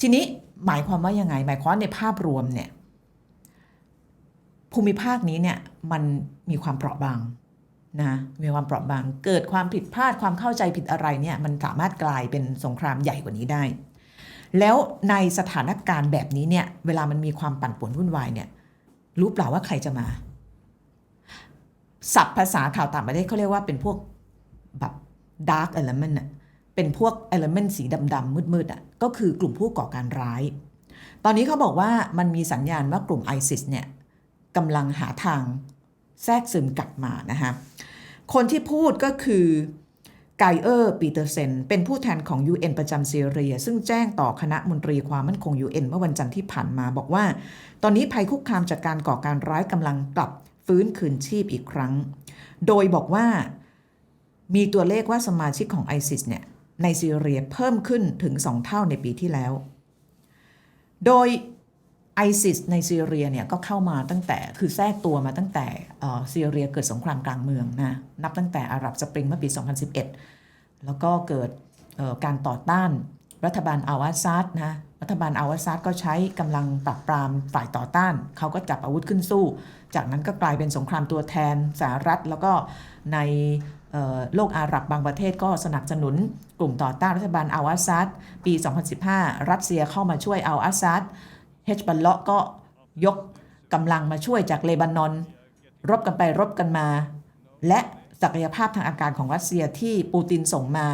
ทีนี้หมายความว่ายังไง หมายความในภาพรวมเนี่ยภูมิภาคนี้เนี่ยมันมีความเปราะบางนะมีความเปราะบาง เกิดความผิดพลาดความเข้าใจผิดอะไรเนี่ยมันสามารถกลายเป็นสงครามใหญ่กว่านี้ได้ แล้วในสถานการณ์แบบนี้เนี่ยเวลามันมีความปั่นป่วนวุ่นวายเนี่ยรู้เปล่าว่าใครจะมาศัพท์ภาษาข่าวต่างประเทศเขาเรียกว่าเป็นพวกแบบ dark element น่ะ เป็นพวก element สีดำๆมืดๆอะก็คือกลุ่มผู้ก่อการร้าย ตอนนี้เขาบอกว่ามันมีสัญญาณว่ากลุ่ม ISIS เนี่ยกำลังหาทางแทรกซึมกลับมานะคะคนที่พูดก็คือไกเออร์ปีเตอร์เซนเป็นผู้แทนของ UN ประจำซีเรีย ซึ่งแจ้งต่อคณะมนตรีความมั่นคง UN เมื่อวันจันทร์ที่ผ่านมาบอกว่า ตอนนี้ภัยคุกคามจากการก่อการร้ายกำลังกลับฟื้นคืนชีพอีกครั้ง โดยบอกว่ามีตัวเลขว่าสมาชิกของ ISIS เนี่ย ในซีเรียเพิ่มขึ้นถึง 2 เท่าในปีที่แล้ว โดย ISIS ในซีเรียเนี่ยก็เข้ามาตั้งแต่คือแทรกตัวมาตั้งแต่ซีเรียเกิดสงครามกลางเมืองนะนับตั้งแต่อาหรับสปริงเมื่อปี 2011 แล้วก็เกิดการต่อต้านรัฐบาลอาวาซัดนะรัฐบาลอาวาซัดก็ใช้กำลังปราบปรามฝ่ายต่อต้าน เขาก็จับอาวุธขึ้นสู้ จากนั้นก็กลายเป็นสงครามตัวแทนสหรัฐแล้วก็ใน โลกอาหรับบางประเทศก็สนับสนุนกลุ่มต่อต้านรัฐบาลอาวาซัดปี 2015 รัสเซียเข้ามาช่วยอัลอาซัดเฮจบัลเลาะก็ยกกำลังมาช่วยจากเลบานอน รบกันไปรบกันมา และศักยภาพทางอากาศของรัสเซียที่ปูตินส่งมา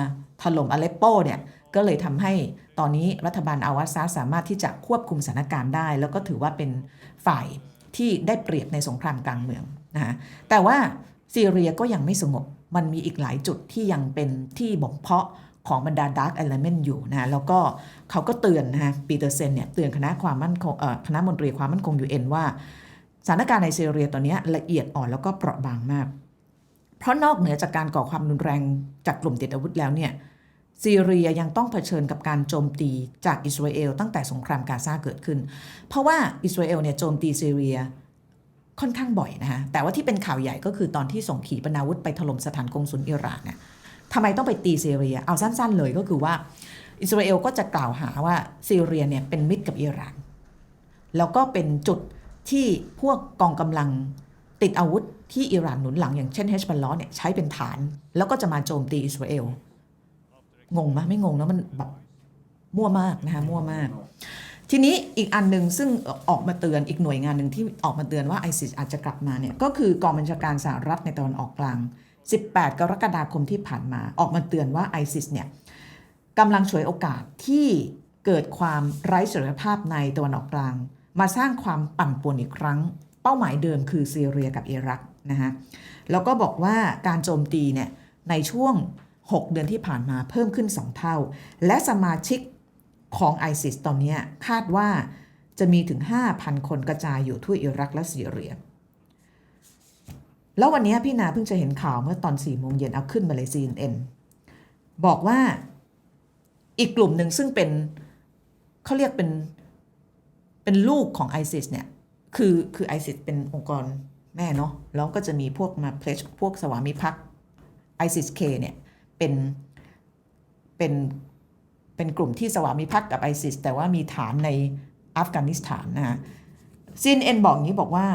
ถล่มอเลปโปเนี่ยก็เลยทำให้ตอนนี้รัฐบาลอาวาซาสามารถที่จะควบคุมสถานการณ์ได้ แล้วก็ถือว่าเป็นฝ่ายที่ได้เปรียบในสงครามกลางเมืองนะคะแต่ว่าซีเรียก็ยังไม่สงบ มันมีอีกหลายจุดที่ยังเป็นที่บ่มเพาะของบรรดาดาร์กเอลเมนต์อยู่นะแล้วก็เขาก็เตือนนะฮะปีเตอร์เซนเนี่ยเตือนคณะความมั่นคงเอ่อคณะมนตรีความมั่นคงยูเอ็นว่าสถานการณ์ในซีเรียตอนนี้ละเอียดอ่อนแล้วก็เปราะบางมาก เพราะนอกเหนือจากการก่อความรุนแรงจากกลุ่มติดอาวุธแล้วเนี่ยซีเรียยังต้องเผชิญกับการโจมตีจากอิสราเอลตั้งแต่สงครามกาซาเกิดขึ้น เพราะว่าอิสราเอลเนี่ยโจมตีซีเรีย ค่อนข้างบ่อยนะฮะแต่ว่าที่เป็นข่าวใหญ่ก็คือตอนที่ส่งขีปนาวุธไปถล่มสถานกงสุลอิหร่านเนี่ยทำไมต้องไปตีซีเรีย เอาสั้นๆเลยก็คือว่าอิสราเอลก็จะกล่าวหาว่าซีเรียเนี่ยเป็นมิตรกับอิหร่าน แล้วก็เป็นจุดที่พวกกองกำลังติดอาวุธที่อิหร่านหนุนหลังอย่างเช่นเฮชบัลลอเนี่ยใช้เป็นฐาน แล้วก็จะมาโจมตีอิสราเอล งงไหมไม่งงนะมันแบบมั่วมากนะคะมั่วมาก ทีนี้อีกอันหนึ่งซึ่งออกมาเตือนอีกหน่วยงานหนึ่งที่ออกมาเตือนว่าไอซิสอาจจะกลับมาเนี่ยก็คือกองบัญชาการสหรัฐในตะวันออกกลาง 18 กรกฎาคมที่ผ่านมาออกมาเตือนว่าไอซิสเนี่ยกำลังฉวยโอกาสที่เกิดความไร้เสถียรภาพในตะวันออกกลาง มาสร้างความปั่นป่วนอีกครั้ง เป้าหมายเดิมคือซีเรียกับอิรักนะฮะแล้วก็บอกว่าการโจมตีเนี่ยในช่วง 6 เดือนที่ผ่านมาเพิ่มขึ้น 2 เท่า และสมาชิก ของ ISIS ตอนนี้คาดว่าจะมีถึง 5,000 คนกระจายอยู่ทั่วอิรักและซีเรีย แล้ววันนี้พี่นาเพิ่งจะเห็นข่าวเมื่อตอน4โมงเย็นเอาขึ้นมาเลย CNN บอกว่าอีกกลุ่มหนึ่งซึ่งเป็นเขาเรียกเป็นเป็นลูกของ ISIS เนี่ยคือคือ ISIS เป็นองค์กรแม่เนาะแล้วก็จะมีพวกมาเพลชพวกสวามิภักดิ์ ISIS K เนี่ยเป็นเป็น เป็นกลุ่มที่สวามิภักดิ์กับ ISIS แต่ว่ามีฐานในอัฟกานิสถานนะฮะ CNN บอกงี้บอกว่า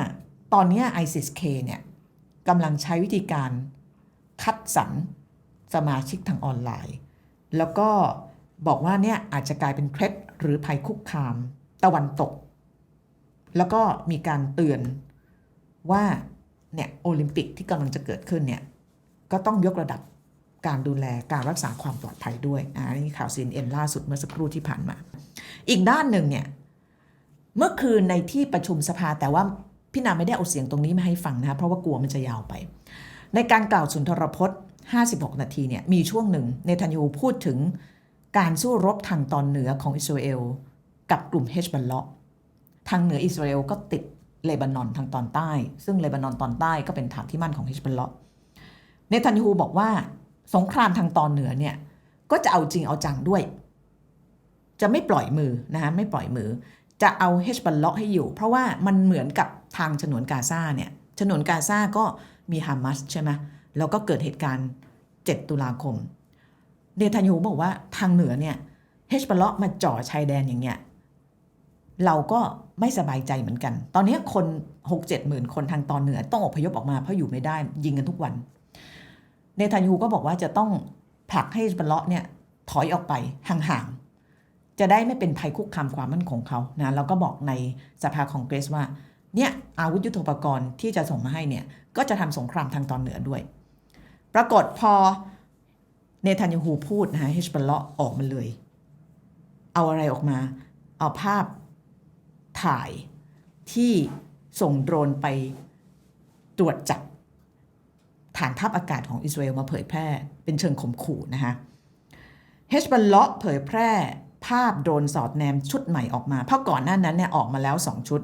ตอนนี้ ISIS K เนี่ยกำลังใช้วิธีการคัดสรรสมาชิกทางออนไลน์ แล้วก็บอกว่าเนี่ยอาจจะกลายเป็นเคล็ดหรือภัยคุกคามตะวันตก แล้วก็มีการเตือนว่าเนี่ยโอลิมปิกที่กำลังจะเกิดขึ้นเนี่ยก็ต้องยกระดับ การดูแลการรักษาความปลอดภัยด้วยอ่านี่ข่าว CNN ล่าสุดเมื่อสักครู่ที่ผ่านมา อีกด้านหนึ่งเนี่ยเมื่อคืนในที่ประชุมสภาแต่ว่าพี่นาไม่ได้เอาเสียงตรงนี้มาให้ฟังนะคะเพราะว่ากลัวมันจะยาวไป ในการกล่าวสุนทรพจน์ 56 นาทีเนี่ยมีช่วงหนึ่งเนทันยูพูดถึงการสู้รบทางตอนเหนือของอิสราเอลกับกลุ่มเฮชบัลเลาะทางเหนืออิสราเอลก็ติดเลบานอนทางตอนใต้ ซึ่งเลบานอนตอนใต้ก็เป็นฐานที่มั่นของเฮชบัลเลาะเนทันยูบอกว่า สงครามทางตอนเหนือเนี่ยก็จะเอาจริงเอาจังด้วย จะไม่ปล่อยมือนะคะไม่ปล่อยมือ จะเอาเฮชบัลเลาะให้อยู่ เพราะว่ามันเหมือนกับทางฉนวนกาซาเนี่ยฉนวนกาซาก็มีฮามาสใช่ไหมแล้วก็เกิดเหตุการณ์ 7 ตุลาคมเนทันยูบอกว่าทางเหนือเนี่ยเฮชบลมาจ่อชายแดนอย่างเงี้ยเราก็ไม่สบายใจเหมือนกัน ตอนนี้คนหกเจ็ดหมื่นคนทางตอนเหนือต้องอพยพออกมาเพราะอยู่ไม่ได้ยิงกันทุกวัน เนทันยูก็บอกว่าจะต้องผลักให้เฮชบลเนี่ยถอยออกไปห่างๆ จะได้ไม่เป็นภัยคุกคามความมั่นคงเขานะแล้วก็บอกในสภาคองเกรสว่าเนี่ยอาวุธยุทโธปกรณ์ที่จะส่งมาให้เนี่ยก็จะทำสงครามทางตอนเหนือด้วย ปรากฏพอเนทันยาฮูพูดนะฮะเฮชบลเลาะออกมาเลย เอาอะไรออกมา เอาภาพถ่ายที่ส่งโดรนไปตรวจจับ ฐานทัพอากาศของอิสราเอลมาเผยแพร่ เป็นเชิงข่มขู่นะคะเฮชบลเลาะเผยแพร่ภาพโดรนสอดแนมชุดใหม่ออกมา เพราะก่อนหน้านั้นเนี่ยออกมาแล้ว 2 ชุด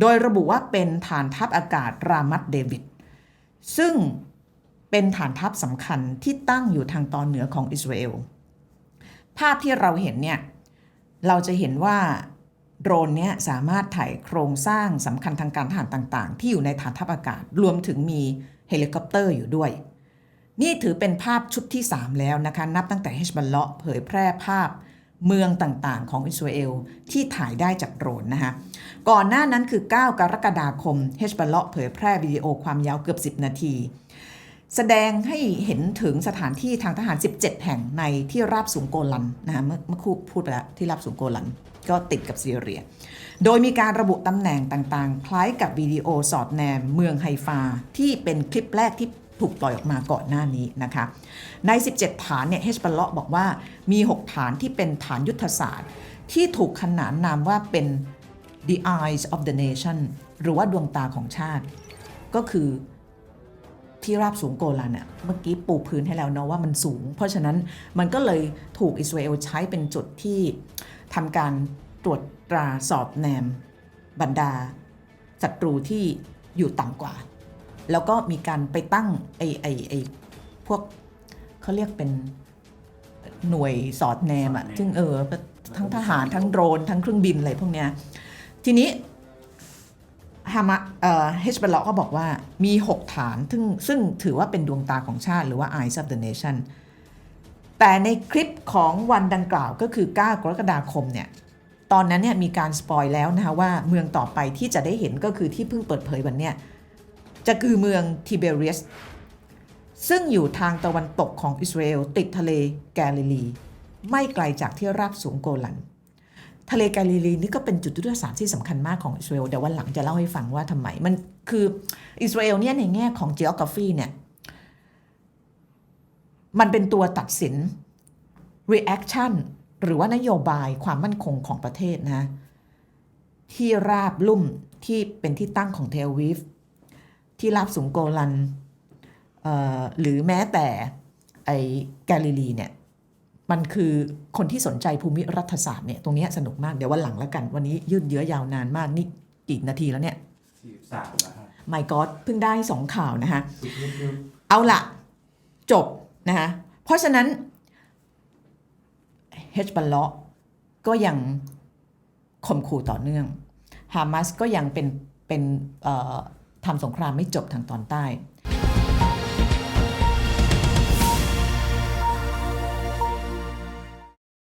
โดยระบุว่าเป็นฐานทัพอากาศรามัดเดวิด ซึ่งเป็นฐานทัพสำคัญที่ตั้งอยู่ทางตอนเหนือของอิสราเอล ภาพที่เราเห็นเนี่ย เราจะเห็นว่า โดรนเนี้ยสามารถถ่ายโครงสร้างสำคัญทางการทหารต่างๆ ที่อยู่ในฐานทัพอากาศ รวมถึงมีเฮลิคอปเตอร์อยู่ด้วย นี่ถือเป็นภาพชุดที่ 3 แล้วนะคะ นับตั้งแต่เฮชบัลเลาะเผยแพร่ภาพเมืองต่างๆ ของอิสราเอลที่ถ่ายได้จากโดรนนะคะ ก่อนหน้านั้นคือ 9 กรกฎาคมเฮชบัลเลาะเผยแพร่วิดีโอความยาวเกือบ 10 นาที แสดงให้เห็นถึงสถานที่ทางทหาร 17 แห่งในที่ราบสูงโกลันนะคะเมื่อครู่พูดไปแล้วที่ราบสูงโกลัน ก็ติดกับซีเรีย โดยมีการระบุตำแหน่งต่างๆ คล้ายกับวิดีโอสอดแนมเมืองไฮฟา ที่เป็นคลิปแรกที่ถูกปล่อยออกมาก่อนหน้านี้นะคะ ใน 17 ฐานเนี่ยเฮชบัลเลาะบอกว่ามี 6 ฐานที่เป็นฐานยุทธศาสตร์ ที่ถูกขนานนามว่าเป็น the eyes of the nation หรือว่าดวงตาของชาติ ก็คือที่ราบสูงโกลันเนี่ยเมื่อกี้ปูพื้นให้แล้วเนาะว่ามันสูง เพราะฉะนั้นมันก็เลยถูกอิสราเอลใช้เป็นจุดที่ ทำการตรวจตราสอบแนม บรรดาศัตรูที่อยู่ต่ำกว่า แล้วก็มีการไปตั้งไอไอไอพวกเขาเรียกเป็นหน่วยสอดแนมอะซึ่งเออทั้งทหารทั้งโดรน ทั้งเครื่องบินอะไรพวกเนี้ยทีนี้ฮามาเอ่อเฮชเบลก็บอกว่ามี 6 ฐานซึ่งซึ่งถือว่าเป็นดวงตาของชาติหรือว่า Eyes of the Nation แต่ในคลิปของวันดังกล่าวก็คือ 9 กรกฎาคมเนี่ยตอนนั้นเนี่ยมีการสปอยแล้วนะคะว่าเมืองต่อไปที่จะได้เห็นก็คือที่เพิ่งเปิดเผยวันเนี้ยจะคือเมืองทิเบเรียสซึ่งอยู่ทางตะวันตกของอิสราเอลติดทะเลแกลิลี ไม่ไกลจากที่ราบสูงโกลัน ทะเลแกลิลีนี่ก็เป็นจุดยุทธศาสตร์ที่สำคัญมากของอิสราเอลเดี๋ยววันหลังจะเล่าให้ฟังว่าทำไม มันคืออิสราเอลเนี่ยในแง่ของ geography เนี่ย มันเป็นตัวตัดสิน reaction หรือว่านโยบายความมั่นคงของประเทศนะที่ราบลุ่มที่เป็นที่ตั้งของเทลวิฟที่ราบสูงโกลันเอ่อหรือแม้แต่ไอ้แกลิลีเนี่ยมันคือคนที่สนใจภูมิรัฐศาสตร์เนี่ยตรงเนี้ยสนุกมากเดี๋ยววันหลังแล้วกัน วันนี้ยืดเยื้อยาวนานมาก นี่กี่นาทีแล้วเนี่ยสี่สามนะฮะไม่ก็เพิ่งได้สองข่าวนะคะคือเอาละจบ นะคะเพราะฉะนั้นเฮชบัลเลาะก็ยังข่มขู่ต่อเนื่องฮามาสก็ยังเป็นเป็นทำสงครามไม่จบทางตอนใต้